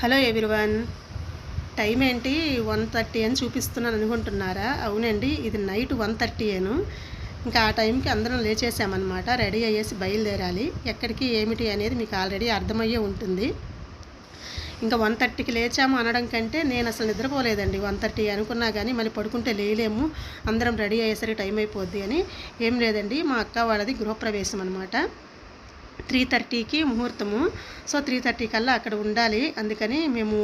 Hello everyone. Time ఏంటి? One thirty అని చూపిస్తున్నాను అనుకుంటున్నారా? అవునండి ఇది నైట్ వన్ థర్టీ అను ఇంకా ఆ టైంకి అందరం లేచేసామన్నమాట. రెడీ అయ్యేసి బయలుదేరాలి. ఎక్కడికి ఏమిటి అనేది మీకు ఆల్రెడీ అర్థమయ్యే ఉంటుంది. ఇంకా వన్ థర్టీకి లేచాము అనడం కంటే నేను అసలు నిద్రపోలేదండి. వన్ థర్టీ అనుకున్నా కానీ మళ్ళీ పడుకుంటే లేలేము అందరం రెడీ అయ్యేసరికి టైం అయిపోద్ది అని. ఏం లేదండి మా అక్క వాళ్ళది గృహప్రవేశం అనమాట త్రీ థర్టీకి ముహూర్తము. సో త్రీ థర్టీ కల్లా అక్కడ ఉండాలి. అందుకని మేము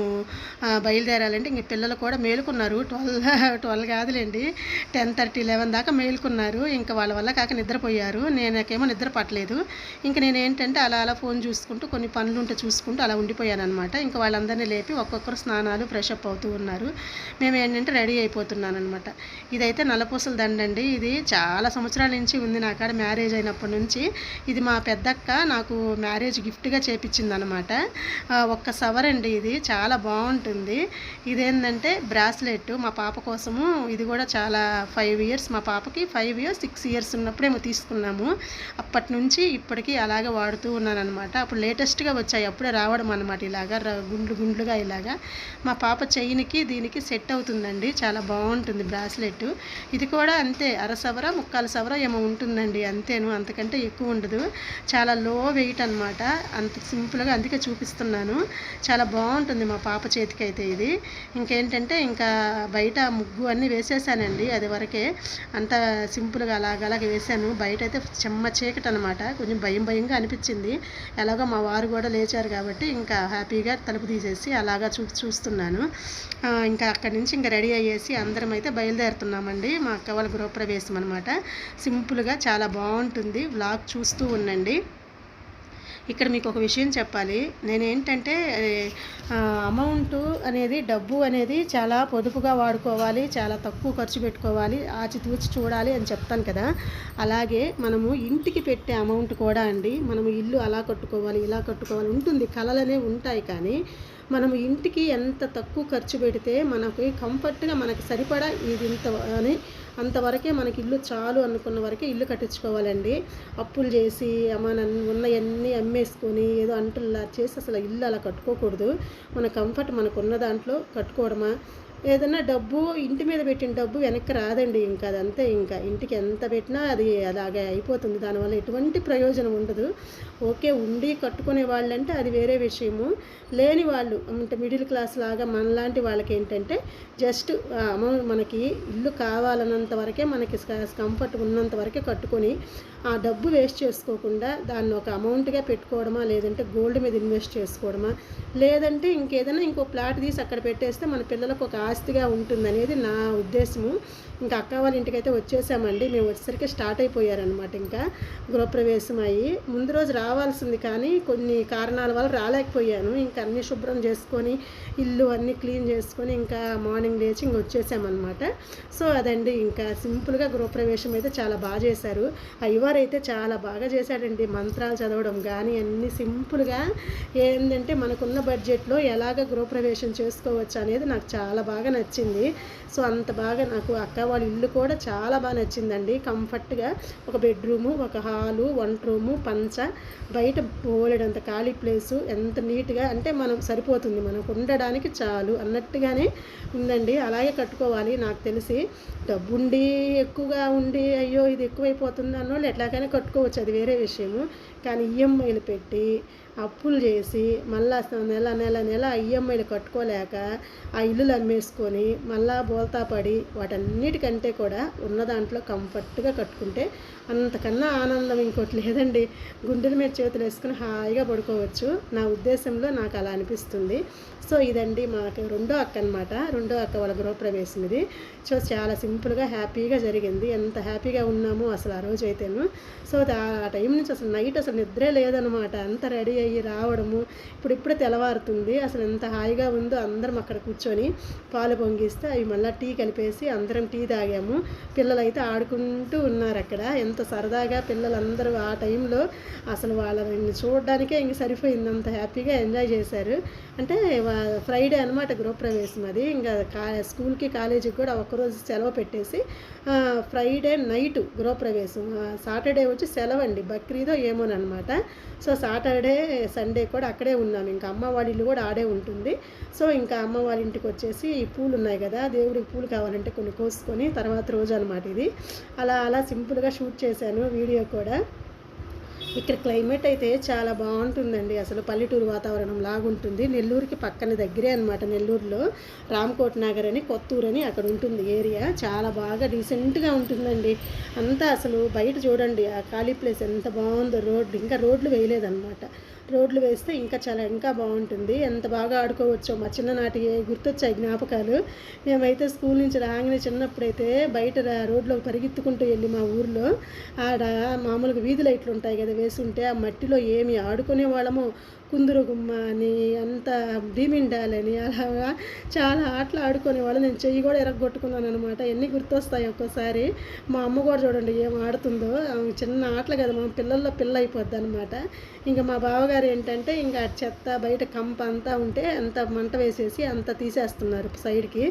బయలుదేరాలంటే ఇంక పిల్లలు కూడా మేలుకున్నారు. ట్వెల్వ్ ట్వెల్వ్ కాదులేండి. టెన్ థర్టీ లెవెన్ దాకా మేలుకున్నారు. ఇంకా వాళ్ళ వల్ల కాక నిద్రపోయారు. నేనకేమో నిద్ర పట్టలేదు ఇంకా నేను ఏంటంటే అలా అలా ఫోన్ చూసుకుంటూ కొన్ని పనులు ఉంటే చూసుకుంటూ అలా ఉండిపోయాను అనమాట ఇంకా వాళ్ళందరినీ లేపి ఒక్కొక్కరు స్నానాలు ఫ్రెషప్ అవుతూ ఉన్నారు. మేము ఏంటంటే రెడీ అయిపోతున్నాను అనమాట ఇదైతే నల్లపూసల దండండి. ఇది చాలా సంవత్సరాల నుంచి ఉంది. నాకాడ మ్యారేజ్ అయినప్పటి నుంచి. ఇది మా పెద్దక్క నాకు మ్యారేజ్ గిఫ్ట్గా చేపించింది అనమాట ఒక్క సవర్ అండి ఇది. చాలా బాగుంటుంది ఇదేంటంటే బ్రాస్లెట్ మా పాప కోసము ఇది కూడా చాలా ఫైవ్ ఇయర్స్. మా పాపకి ఫైవ్ ఇయర్స్ సిక్స్ ఇయర్స్ ఉన్నప్పుడేమో తీసుకున్నాము. అప్పటి నుంచి ఇప్పటికీ అలాగే వాడుతూ ఉన్నానమాట అప్పుడు లేటెస్ట్గా వచ్చాయి. అప్పుడే రావడం అనమాట ఇలాగా. గుండ్లు గుండ్లుగా ఇలాగా. మా పాప చైన్కి దీనికి సెట్ అవుతుందండి. చాలా బాగుంటుంది బ్రాస్లెట్ ఇది కూడా అంతే. అర సవర ముక్కాలు సవర ఏమో ఉంటుందండి. అంతేను. అంతకంటే ఎక్కువ ఉండదు. చాలా లో వెయిట్ అనమాట అంత సింపుల్గా అందుకే చూపిస్తున్నాను. చాలా బాగుంటుంది మా పాప చేతికి అయితే ఇది. ఇంకేంటంటే ఇంకా బయట ముగ్గు అన్నీ వేసేసానండి. అది వరకే అంత సింపుల్గా అలాగ అలాగే వేసాను. బయట అయితే చెమ్మ చీకటి అనమాట కొంచెం భయం భయంగా అనిపించింది. ఎలాగో మా వారు కూడా లేచారు కాబట్టి ఇంకా హ్యాపీగా తలుపు తీసేసి అలాగా చూ చూస్తున్నాను. ఇంకా అక్కడి నుంచి ఇంకా రెడీ అయ్యేసి అందరం అయితే బయలుదేరుతున్నామండి. మా అక్క వాళ్ళ గృహప్రవేశం అనమాట సింపుల్గా చాలా బాగుంటుంది. వ్లాగ్ చూస్తూ ఉండండి. ఇక్కడ మీకు ఒక విషయం చెప్పాలి. నేను ఏంటంటే అమౌంట్ అనేది డబ్బు అనేది చాలా పొదుపుగా వాడుకోవాలి చాలా తక్కువ ఖర్చు పెట్టుకోవాలి ఆచితూచి చూడాలి అని చెప్తాను కదా. అలాగే మనము ఇంటికి పెట్టే అమౌంట్ కూడా అండి మనము ఇల్లు అలా కట్టుకోవాలి ఇలా కట్టుకోవాలి ఉంటుంది కళలనే ఉంటాయి కానీ మనము ఇంటికి ఎంత తక్కువ ఖర్చు పెడితే మనకి కంఫర్ట్గా మనకి సరిపడా ఇది ఇంత అని అంతవరకే మనకి ఇల్లు చాలు అనుకున్న వరకే ఇల్లు కట్టించుకోవాలండి. అప్పులు చేసి మన ఉన్నవన్నీ అమ్మేసుకొని ఏదో అంటుల్లా చేసి అసలు ఇల్లు అలా కట్టుకోకూడదు. మన కంఫర్ట్ మనకు ఉన్న దాంట్లో కట్టుకోవడమా? ఏదైనా డబ్బు ఇంటి మీద పెట్టిన డబ్బు వెనక్కి రాదండి ఇంకా అదంతే ఇంకా. ఇంటికి ఎంత పెట్టినా అది అలాగే అయిపోతుంది. దానివల్ల ఎటువంటి ప్రయోజనం ఉండదు. ఓకే ఉండి కట్టుకునే వాళ్ళంటే అది వేరే విషయము. లేని వాళ్ళు అంటే మిడిల్ క్లాస్ లాగా మనలాంటి వాళ్ళకి ఏంటంటే జస్ట్ అమౌంట్ మనకి ఇల్లు కావాలన్నంత వరకే మనకి కంఫర్ట్ ఉన్నంత వరకే కట్టుకొని ఆ డబ్బు వేస్ట్ చేసుకోకుండా దాన్ని ఒక అమౌంట్గా పెట్టుకోవడమా లేదంటే గోల్డ్ మీద ఇన్వెస్ట్ చేసుకోవడమా లేదంటే ఇంకేదైనా ఇంకో ప్లాట్ తీసి అక్కడ పెట్టేస్తే మన పిల్లలకు ఒక ఆస్తిగా ఉంటుందనేది నా ఉద్దేశము. ఇంకా అక్క వాళ్ళ ఇంటికైతే వచ్చేసామండి. మేము వచ్చేసరికి స్టార్ట్ అయిపోయారనమాట ఇంకా గృహప్రవేశం అయ్యి. ముందు రోజు రావాల్సింది కానీ కొన్ని కారణాల వల్ల రాలేకపోయాను. ఇంకా అన్ని శుభ్రం చేసుకొని ఇల్లు అన్నీ క్లీన్ చేసుకొని ఇంకా మార్నింగ్ లేచి ఇంక వచ్చేసామన్నమాట. సో అదండి ఇంకా సింపుల్గా గృహప్రవేశం అయితే చాలా బాగా చేశారు. అయ్యవారు అయితే చాలా బాగా చేశాడండి. మంత్రాలు చదవడం కానీ అన్ని సింపుల్గా ఏంటంటే మనకున్న బడ్జెట్లో ఎలాగ గృహప్రవేశం చేసుకోవచ్చు అనేది నాకు చాలా బాగా నచ్చింది. సో అంత బాగా నాకు అక్క వాళ్ళ ఇల్లు కూడా చాలా బాగా నచ్చిందండి. కంఫర్ట్గా ఒక బెడ్రూము ఒక హాలు వంట రూము పంచ బయట బోలెడంత ఖాళీ ప్లేసు ఎంత నీట్గా అంటే మనం సరిపోతుంది. మనకు ఉండడానికి చాలు అన్నట్టుగానే ఉందండి. అలాగే కట్టుకోవాలి. నాకు తెలిసి డబ్బుండి ఎక్కువగా ఉండి అయ్యో ఇది ఎక్కువైపోతుంది అన్నోళ్ళు ఎట్లాగైనా కట్టుకోవచ్చు అది వేరే విషయము. కానీ ఈఎంఐలు పెట్టి అప్పులు చేసి మళ్ళా నెల నెల నెల ఈఎంఐలు కట్టుకోలేక ఆ ఇల్లులు అమ్మేసుకొని మళ్ళా బోల్తా పడి వాటన్నిటికంటే కూడా ఉన్న దాంట్లో కంఫర్ట్గా కట్టుకుంటే అంతకన్నా ఆనందం ఇంకోటి లేదండి. గుండెల మీద చేతులు వేసుకుని హాయిగా పడుకోవచ్చు. నా ఉద్దేశంలో నాకు అలా అనిపిస్తుంది. సో ఇదండి మాకు రెండో అక్క అనమాట రెండో అక్క వాళ్ళ గృహప్రవేశం ఇది. సో చాలా సింపుల్గా హ్యాపీగా జరిగింది. ఎంత హ్యాపీగా ఉన్నామో అసలు ఆ రోజు అయితేను సో ఆ టైం నుంచి అసలు నైట్ అసలు నిద్రే లేదనమాట అంత రెడీ అయ్యి రావడము. ఇప్పుడు ఇప్పుడే తెల్లవారుతుంది. అసలు ఎంత హాయిగా ఉందో అందరం అక్కడ కూర్చొని పాలు పొంగిస్తే అవి మళ్ళీ టీ కలిపేసి అందరం టీ తాగాము. పిల్లలు అయితే ఆడుకుంటూ ఉన్నారు అక్కడ. ఎంత సరదాగా పిల్లలందరూ ఆ టైంలో అసలు వాళ్ళని చూడడానికే ఇంక సరిపోయింది. అంత హ్యాపీగా ఎంజాయ్ చేశారు. అంటే ఫ్రైడే అనమాట గృహప్రవేశం అది. ఇంకా కా స్కూల్కి కాలేజీకి కూడా ఒకరోజు సెలవు పెట్టేసి ఫ్రైడే నైట్ గృహప్రవేశం. సాటర్డే వచ్చి సెలవు అండి బక్రీదో అనమాట సో సాటర్డే సండే కూడా అక్కడే ఉన్నాం. ఇంకా అమ్మ వాళ్ళ ఇల్లు కూడా ఆడే ఉంటుంది. సో ఇంకా అమ్మ వాళ్ళ ఇంటికి వచ్చేసి పూలు ఉన్నాయి కదా దేవుడికి పూలు కావాలంటే కొన్ని కోసుకొని తర్వాత రోజు అనమాట ఇది. అలా అలా సింపుల్గా షూట్ చేశాను వీడియో కూడా. ఇక్కడ క్లైమేట్ అయితే చాలా బాగుంటుందండి. అసలు పల్లెటూరు వాతావరణం లాగుంటుంది. నెల్లూరుకి పక్కన దగ్గరే అనమాట నెల్లూరులో. రామ్కోట్ నగర్ అని కొత్తూరు అని అక్కడ ఉంటుంది ఏరియా. చాలా బాగా డీసెంట్గా ఉంటుందండి. అంతా అసలు బయట చూడండి ఆ ఖాళీ ప్లేస్ ఎంత బాగుందో రోడ్డు. ఇంకా రోడ్లు వేయలేదన్నమాట. రోడ్లు వేస్తే ఇంకా చాలా ఇంకా బాగుంటుంది. ఎంత బాగా ఆడుకోవచ్చో మా చిన్ననాటి గుర్తొచ్చాయి జ్ఞాపకాలు. మేమైతే స్కూల్ నుంచి రాగానే చిన్నప్పుడైతే బయట రా- పరిగెత్తుకుంటూ వెళ్ళి మా ఊర్లో. ఆడ మామూలుగా వీధి లైట్లు ఉంటాయి కదా వేసుంటే ఆ మట్టిలో ఏమి ఆడుకునే వాళ్ళము కుందురు గుమ్మ అని అంత భీమిండాలని అలాగా చాలా ఆటలు ఆడుకునే వాళ్ళు నేను చెయ్యి కూడా ఎరగొట్టుకున్నాను అనమాట ఎన్ని గుర్తొస్తాయి ఒక్కోసారి? మా అమ్మ కూడా చూడండి ఏం ఆడుతుందో. చిన్న ఆటలు కదా మా పిల్లల్లో పిల్ల అయిపోద్ది అనమాట ఇంకా మా బావగారు ఏంటంటే ఇంకా చెత్త బయట కంప అంతా ఉంటే అంత మంట వేసేసి అంత తీసేస్తున్నారు సైడ్కి.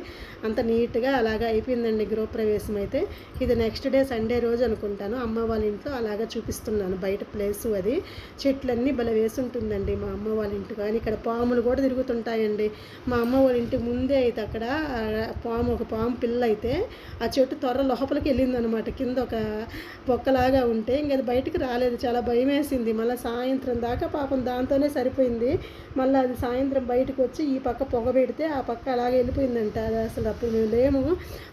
అంత నీట్గా అలాగా అయిపోయిందండి గృహప్రవేశం అయితే. ఇది నెక్స్ట్ డే సండే రోజు అనుకుంటాను. అమ్మ వాళ్ళ ఇంట్లో అలాగా చూపిస్తున్నాను బయట ప్లేసు అది. చెట్లన్నీ భలే వేసి ఉంటుందండి మా అమ్మ వాళ్ళ ఇంటి కానీ ఇక్కడ పాములు కూడా తిరుగుతుంటాయండి. మా అమ్మ వాళ్ళ ఇంటి ముందే అయితే అక్కడ పాము ఒక పాము పిల్ల అయితే ఆ చెట్టు త్వర లోపలికి వెళ్ళిందనమాట. కింద ఒక పొక్కలాగా ఉంటే ఇంక అది బయటికి రాలేదు. చాలా భయం వేసింది మళ్ళీ సాయంత్రం దాకా పాపం దాంతోనే సరిపోయింది. మళ్ళీ అది సాయంత్రం బయటకు వచ్చి ఈ పక్క పొగ పెడితే ఆ పక్క అలాగే వెళ్ళిపోయిందంట. అది అసలు అప్పుడు మేము లేము.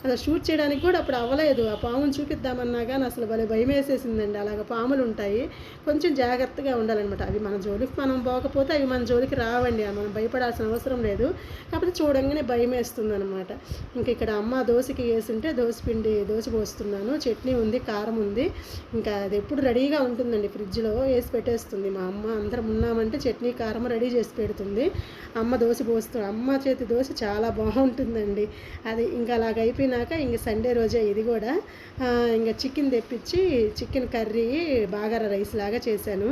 అసలు షూట్ చేయడానికి కూడా అప్పుడు అవ్వలేదు. ఆ పాముని చూపిద్దామన్నా కానీ అసలు భలే భయం వేసేసిందండి అలాగ పాములు ఉంటాయి. కొంచెం జాగ్రత్తగా ఉండాలన్నమాట. అవి మన జోలికి మనం పోకపోతే అవి మన జోలికి రావండి. మనం భయపడాల్సిన అవసరం లేదు. కాకపోతే చూడంగానే భయం వేస్తుంది అనమాట ఇంక ఇక్కడ అమ్మ దోశకి వేస్తుంటే దోశ పిండి దోశ పోస్తున్నాను. చట్నీ ఉంది కారం ఉంది. ఇంకా అది ఎప్పుడు రెడీగా ఉంటుందండి. ఫ్రిడ్జ్లో వేసి పెట్టేస్తుంది. మా అమ్మ అందరం ఉన్నామంటే చట్నీ కారం రెడీ చేసి పెడుతుంది. అమ్మ దోశ పోస్తుంది అమ్మ చేతి దోశ చాలా బాగుంటుందండి. అది ఇంకా అలాగ అయిపోయినాక ఇంక సండే రోజే ఇది కూడా. ఇంకా చికెన్ తెప్పించి చికెన్ కర్రీ బాగార రైస్ లాగా చేశాను.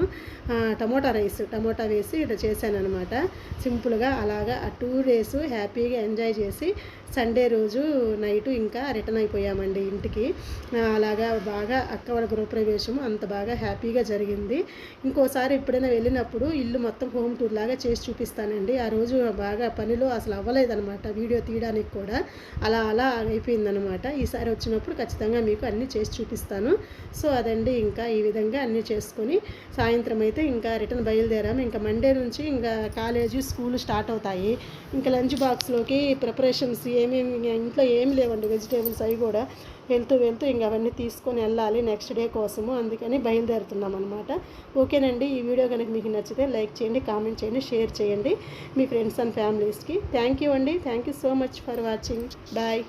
టమోటా రైస్ టమోటా వేసి ఇట్లా చేశాను అనమాట సింపుల్గా అలాగా ఆ టూ డేస్ హ్యాపీగా ఎంజాయ్ చేసి సండే రోజు నైట్ ఇంకా రిటర్న్ అయిపోయామండి ఇంటికి. అలాగా బాగా అక్క వాళ్ళ గృహప్రవేశం అంత బాగా హ్యాపీగా జరిగింది. ఇంకోసారి ఎప్పుడైనా వెళ్ళినప్పుడు ఇల్లు మొత్తం హోమ్ టూర్ లాగా చేసి చూపిస్తానండి. ఆ రోజు బాగా పనిలో అసలు అవ్వలేదన్నమాట వీడియో తీయడానికి కూడా. అలా అలా అయిపోయిందనమాట ఈసారి వచ్చినప్పుడు ఖచ్చితంగా మీకు అన్నీ చేసి చూపిస్తాను. సో అదండి ఇంకా ఈ విధంగా అన్నీ చేసుకొని సాయంత్రం అయితే ఇంకా రిటర్న్ బయలుదేరాము. ఇంకా మండే నుంచి ఇంకా కాలేజీ స్కూల్ స్టార్ట్ అవుతాయి. ఇంకా లంచ్ బాక్స్లోకి ప్రిపరేషన్స్ ఏమేమి ఇంట్లో ఏమి లేవండి వెజిటేబుల్స్ అవి కూడా. వెళ్తూ వెళ్తూ ఇంకా అవన్నీ తీసుకొని వెళ్ళాలి నెక్స్ట్ డే కోసము అందుకని బయలుదేరుతున్నాం అనమాట ఓకేనండి ఈ వీడియో కనుక మీకు నచ్చితే లైక్ చేయండి కామెంట్ చేయండి షేర్ చేయండి మీ ఫ్రెండ్స్ అండ్ ఫ్యామిలీస్కి. థ్యాంక్ యూ అండి thank you so much for watching. Bye.